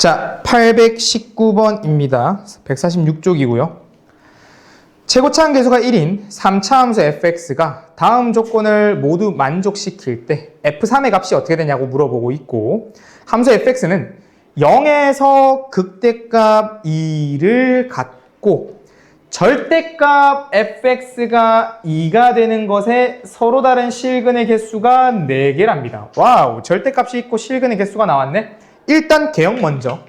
자, 819번입니다. 146쪽이고요. 최고차항 계수가 1인 3차 함수 fx가 다음 조건을 모두 만족시킬 때 f3의 값이 어떻게 되냐고 물어보고 있고 함수 fx는 0에서 극대값 2를 갖고 절대값 fx가 2가 되는 것에 서로 다른 실근의 개수가 4개랍니다. 와우, 절대값이 있고 실근의 개수가 나왔네. 일단 개형 먼저.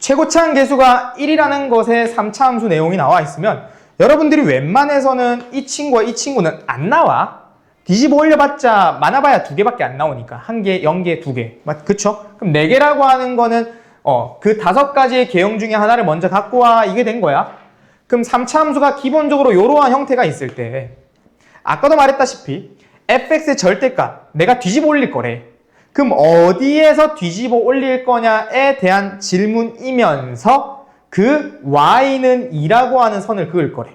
최고차항 개수가 1이라는 것에 3차 함수 내용이 나와 있으면 여러분들이 웬만해서는 이 친구와 이 친구는 안 나와. 뒤집어 올려봤자 많아봐야 두 개밖에 안 나오니까 한 개, 영 개, 두 개, 맞 그쵸? 그럼 네 개라고 하는 거는 어 그 다섯 가지의 개형 중에 하나를 먼저 갖고 와 이게 된 거야. 그럼 3차 함수가 기본적으로 이러한 형태가 있을 때 아까도 말했다시피 fx의 절대값 내가 뒤집어 올릴 거래. 그럼 어디에서 뒤집어 올릴 거냐에 대한 질문이면서 그 y는 2라고 하는 선을 그을 거래.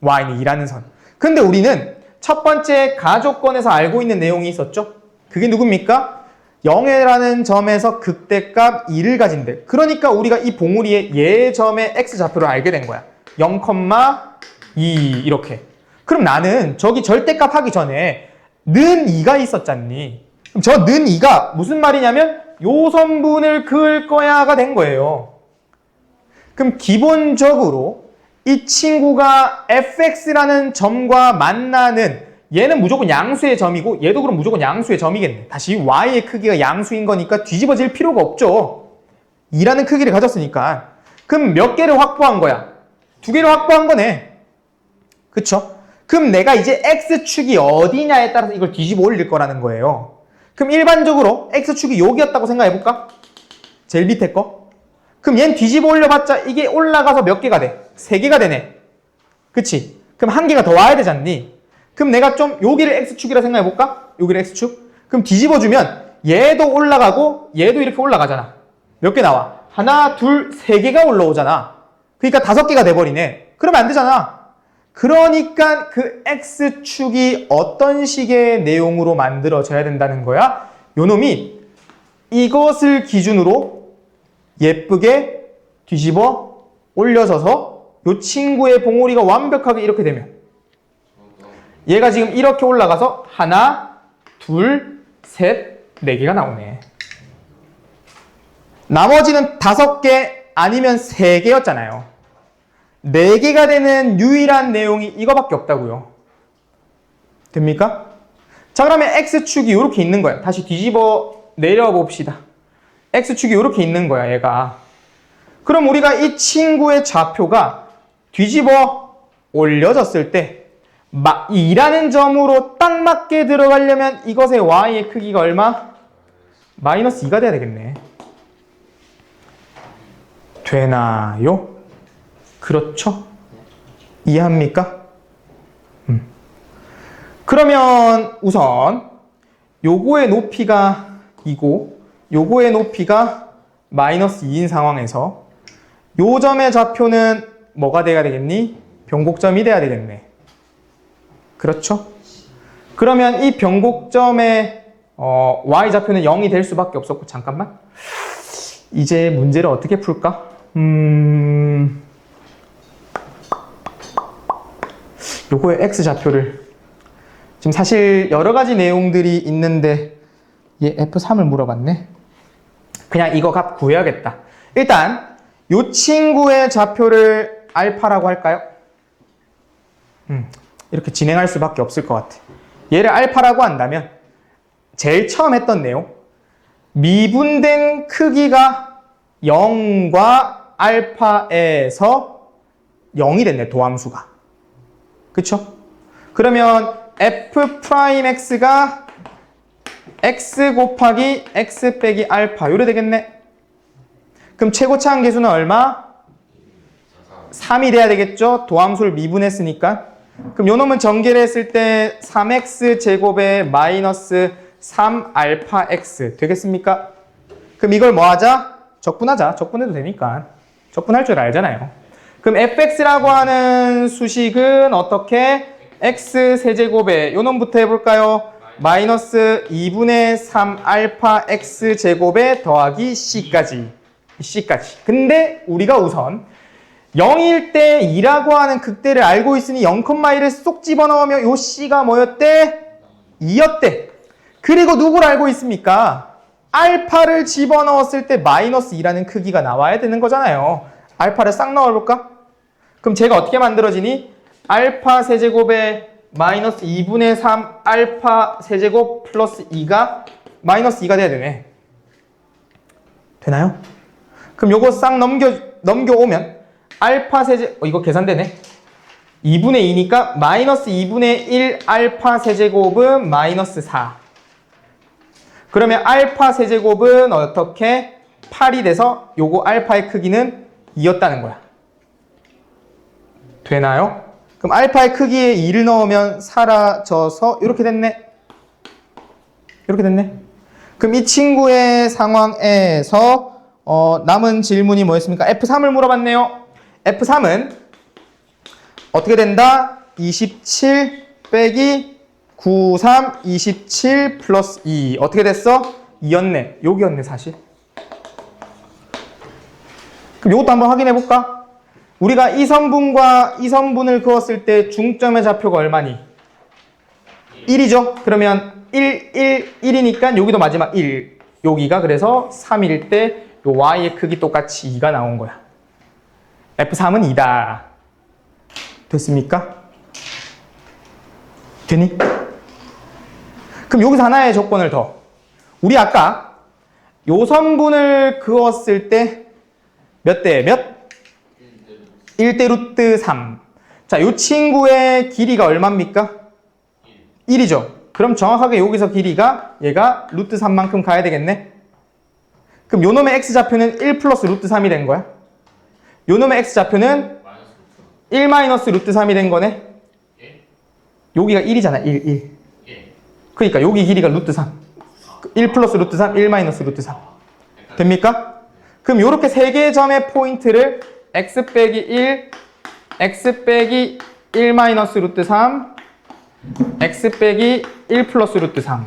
y는 2라는 선. 근데 우리는 첫 번째 가조건에서 알고 있는 내용이 있었죠? 그게 누굽니까? 0이라는 점에서 극대값 2를 가진대. 그러니까 우리가 이 봉우리의 예점의 x좌표를 알게 된 거야. 0,2 이렇게. 그럼 나는 저기 절대값 하기 전에 는 2가 있었잖니. 그럼 저는 2가 무슨 말이냐면 요 선분을 그을 거야가 된 거예요. 그럼 기본적으로 이 친구가 fx라는 점과 만나는 얘는 무조건 양수의 점이고 얘도 그럼 무조건 양수의 점이겠네. 다시 y의 크기가 양수인 거니까 뒤집어질 필요가 없죠. 2라는 크기를 가졌으니까. 그럼 몇 개를 확보한 거야? 두 개를 확보한 거네. 그쵸? 그럼 내가 이제 x축이 어디냐에 따라서 이걸 뒤집어 올릴 거라는 거예요. 그럼 일반적으로 x축이 여기였다고 생각해볼까? 제일 밑에 거. 그럼 얘는 뒤집어 올려봤자 이게 올라가서 몇 개가 돼? 세 개가 되네. 그치? 그럼 한 개가 더 와야 되잖니? 그럼 내가 좀 여기를 x축이라 생각해볼까? 여기를 x축? 그럼 뒤집어주면 얘도 올라가고 얘도 이렇게 올라가잖아. 몇 개 나와? 하나, 둘, 세 개가 올라오잖아. 그러니까 다섯 개가 돼버리네. 그러면 안 되잖아. 그러니까 그 x축이 어떤 식의 내용으로 만들어져야 된다는 거야? 요 놈이 이것을 기준으로 예쁘게 뒤집어 올려서서 요 친구의 봉오리가 완벽하게 이렇게 되면 얘가 지금 이렇게 올라가서 하나, 둘, 셋, 네 개가 나오네. 나머지는 다섯 개 아니면 세 개였잖아요. 네 개가 되는 유일한 내용이 이거밖에 없다고요. 됩니까? 자 그러면 x축이 이렇게 있는 거야. 다시 뒤집어 내려 봅시다. x축이 이렇게 있는 거야, 얘가. 그럼 우리가 이 친구의 좌표가 뒤집어 올려졌을 때 2라는 점으로 딱 맞게 들어가려면 이것의 y의 크기가 얼마? 마이너스 2가 돼야 되겠네. 되나요? 그렇죠? 이해합니까? 음. 그러면 우선 요거의 높이가 이고 요거의 높이가 마이너스 2인 상황에서 요 점의 좌표는 뭐가 돼야 되겠니? 변곡점이 돼야 되겠네. 그렇죠? 그러면 이 변곡점의 어, y좌표는 0이 될 수밖에 없었고 잠깐만 이제 문제를 어떻게 풀까? 음... 요거의 x좌표를. 지금 사실 여러 가지 내용들이 있는데 얘 f3을 물어봤네. 그냥 이거 값 구해야겠다. 일단 요 친구의 좌표를 알파라고 할까요? 음, 이렇게 진행할 수밖에 없을 것 같아. 얘를 알파라고 한다면 제일 처음 했던 내용 미분된 크기가 0과 알파에서 0이 됐네 도함수가 그쵸? 그러면 f 프라임 x가 x 곱하기 x 빼기 알파 요래 되겠네 그럼 최고차항 계수는 얼마? 3이 돼야 되겠죠? 도함수를 미분했으니까 그럼 요 놈은 전개를 했을 때 3x 제곱에 마이너스 3 알파 x 되겠습니까? 그럼 이걸 뭐 하자? 적분하자. 적분해도 되니까. 적분할 줄 알잖아요. 그럼 fx라고 하는 수식은 어떻게? x 세제곱에 요 놈부터 해볼까요? 마이너스 2분의 3 알파 x 제곱에 더하기 c까지. C까지. 근데 우리가 우선 0일 때 2라고 하는 극대를 알고 있으니 0,1을 쏙 집어넣으면 요 C가 뭐였대? 2였대. 그리고 누구를 알고 있습니까? 알파를 집어넣었을 때 마이너스 2라는 크기가 나와야 되는 거잖아요. 알파를 싹 넣어볼까? 그럼 제가 어떻게 만들어지니? 알파 세제곱에 마이너스 2분의 3 알파 세제곱 플러스 2가 마이너스 2가 돼야 되네. 되나요? 그럼 요거 싹 넘겨, 넘겨오면 알파 세제, 어, 이거 계산되네. 2분의 2니까 마이너스 2분의 1 알파 세제곱은 마이너스 4. 그러면 알파 세제곱은 어떻게 8이 돼서 요거 알파의 크기는 2였다는 거야. 되나요? 그럼 알파의 크기에 2를 넣으면 사라져서 이렇게 됐네. 이렇게 됐네. 그럼 이 친구의 상황에서 어, 남은 질문이 뭐였습니까? F3을 물어봤네요. F3은 어떻게 된다? 27 빼기 93, 27 플러스 2. 어떻게 됐어? 2였네. 여기였네, 사실. 그럼 이것도 한번 확인해 볼까? 우리가 이 선분과 이 선분을 그었을 때 중점의 좌표가 얼마니? 1이죠? 그러면 1, 1, 1이니까 여기도 마지막 1. 여기가 그래서 3일 때 요 y의 크기 똑같이 2가 나온 거야. F3은 2다. 됐습니까? 되니? 그럼 여기서 하나의 조건을 더. 우리 아까 요 선분을 그었을 때 몇 대 몇? 1대 루트 3. 자, 요 친구의 길이가 얼마입니까? 1이죠. 그럼 정확하게 여기서 길이가 얘가 루트 3만큼 가야 되겠네? 그럼 요 놈의 x좌표는 1 플러스 루트 3이 된 거야? 요 놈의 x좌표는 1 마이너스 루트 3이 된 거네? 예? 여기가 1이잖아, 1, 1. 예. 그러니까 여기 길이가 루트 3. 1 플러스 루트 3, 1 마이너스 루트 3. 됩니까? 그럼 이렇게 세 개의 점의 포인트를 x 빼기 1, x 빼기 1 마이너스 루트 3, x 빼기 1 플러스 루트 3.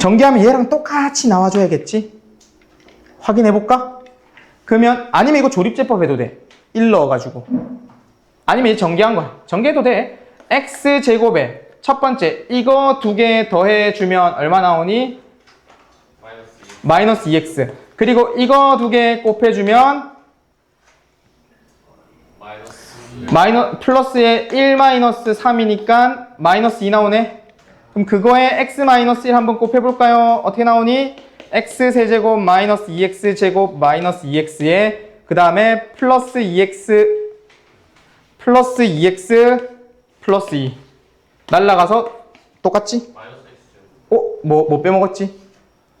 전개하면 얘랑 똑같이 나와줘야겠지? 확인해볼까? 그러면, 아니면 이거 조립제법 해도 돼. 1 넣어가지고. 아니면 이제 전개한 거야. 전개해도 돼. x 제곱에 첫 번째, 이거 두 개 더해주면 얼마 나오니? 마이너스 2. 마이너스 2x. 그리고 이거 두 개 곱해주면 마이너 플러스에 1 마이너스 3이니까 마이너스 2 나오네. 그럼 그거에 x 마이너스 1 한번 곱해볼까요? 어떻게 나오니? x 세제곱 마이너스 2x 제곱 마이너스 2x에 그 다음에 플러스 2x 플러스 2x 플러스 2 날라가서 똑같지? 마이너스 X죠. 어? 뭐, 뭐 빼먹었지?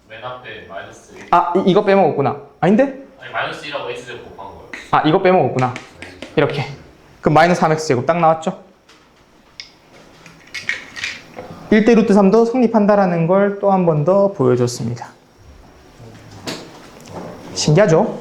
맨 앞에 마이너스 1. 아 이, 이거 빼먹었구나. 아닌데? 아니 마이너스 1하고 X제곱 곱한 거예요. 아 이거 빼먹었구나. 이렇게. 그럼 마이너스 3x 제곱 딱 나왔죠? 1대 루트 3도 성립한다라는 걸 또 한 번 더 보여줬습니다. 신기하죠?